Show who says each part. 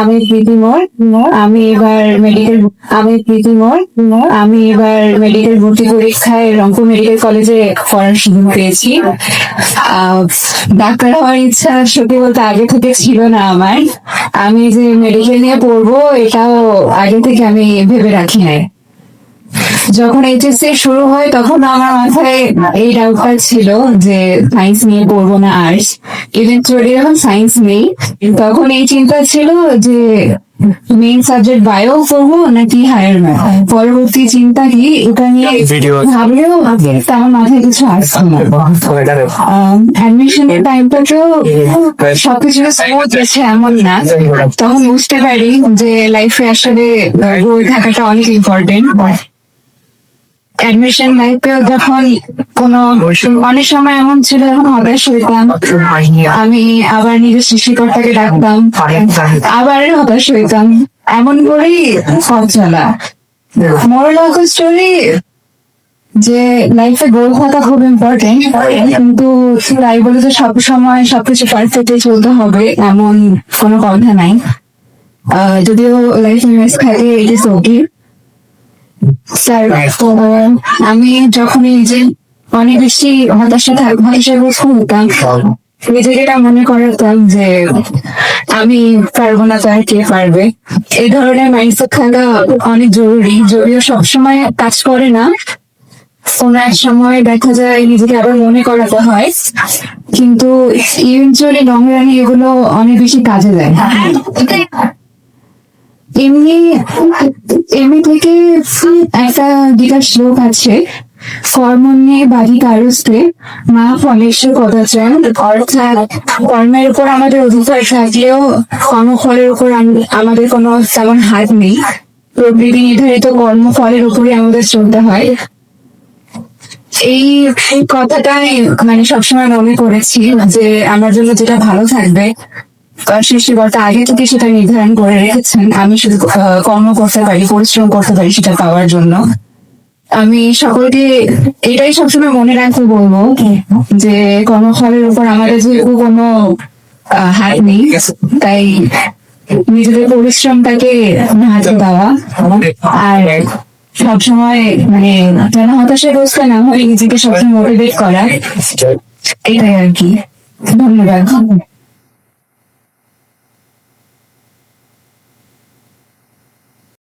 Speaker 1: আমি প্রীতি মোর আমি এবার মেডিকেল আমি প্রীতি মোর আমি এবার মেডিকেল ভর্তি পরীক্ষায় রংপুর মেডিকেল কলেজে পড়ার সুযোগ পেয়েছি ডাক্তার হওয়ার ইচ্ছা সত্যি বলতে আগে থেকে ছিল না আমার। আমি যে মেডিকেল নিয়ে পড়ব, এটাও আগে থেকে আমি ভেবে রাখি নাই। যখন এইচএসসি শুরু হয় তখন আমার মাথায় এই ডাউটটা ছিল যে সায়েন্স নিয়ে পড়ব না আর্টস ইভেন্চুয়ালি যখন সায়েন্স নেই তখন এই চিন্তা ছিল যে মেইন সাবজেক্ট বায়ো পড়ব নাকি হায়ার ম্যাথ পরবর্তী চিন্তা কি এটা নিয়ে ভাবলেও তা আমার মাথায় কিছু আসছে না। অ্যাডমিশনের টাইমটাতেও সবকিছু স্মুথ গেছে এমন না। তখন বুঝতে পারি যে লাইফে আসলে গোল থাকাটা অনেক ইম্পর্টেন্ট অ্যাডমিশন লাইফেও যখন অনেক সময় এমন ছিল যখন হতাশ হইতাম আমি আবার নিজের সৃষ্টিকর্তাকে ডাকতাম আবার হতাশ হইতাম এমন করেই পথ চলা। মোরাল অফ স্টোরি যে লাইফে গোল থাকা খুব ইম্পর্টেন্ট কিন্তু তাই বলে তো সব সময় সবকিছু পারফেক্টলি চলতে হবে, এমন কোনো কথা নাই। যদিও লাইফে মিস থাকে ইট ইস ওকে আমি যখন এই যে অনেক বেশি হতাশা থাক, হতাশা বোধ এটা মনে করাতাম যে আমি পারব না তো আর কে পারবে? এই ধরনের মাইন্ডসেট থাকা অনেক জরুরি। যদিও সবসময় কাজ করে না কোনো এক সময় দেখা যায় নিজেকে আবার মনে করাতে হয়। কিন্তু ইভেন্চুয়ালি লং রানে এগুলো অনেক বেশি কাজে দেয়। এমনি এমনি থেকে একটা গীতার শ্লোক আছে। কর্মণ্যে বাড়ি কারস্তে মা ফলেশ্বর কদাচন। অর্থাৎ কর্মের উপর আমাদের অধিকার থাকলেও কর্মফলের উপর আমাদের কোনো তেমন হাত নেই। প্রকৃতি নির্ধারিত কর্মফলের উপরে আমাদের চলতে হয়। এই কথাটাই মানে সবসময় মনে করেছি যে আমার জন্য যেটা ভালো থাকবে তার সৃষ্টিকর্তা আগে থেকে সেটা নির্ধারণ করে রেখেছেন। আমি শুধু কর্ম করতে পারি পরিশ্রম করতে পারি সেটা পাওয়ার জন্য। আমি সকলকে এটাই সবসময় মনে রাখতে বলব যে কর্মফলের উপর আমাদের যেহেতু কোনো হাত নেই। তাই নিজেদের পরিশ্রমটাকে হাতে দেওয়া। আর সবসময় মানে যেন হতাশাগ্রস্ত না হয়ে নিজেকে সবসময় মোটিভেট করা। এটাই আর কি। ধন্যবাদ।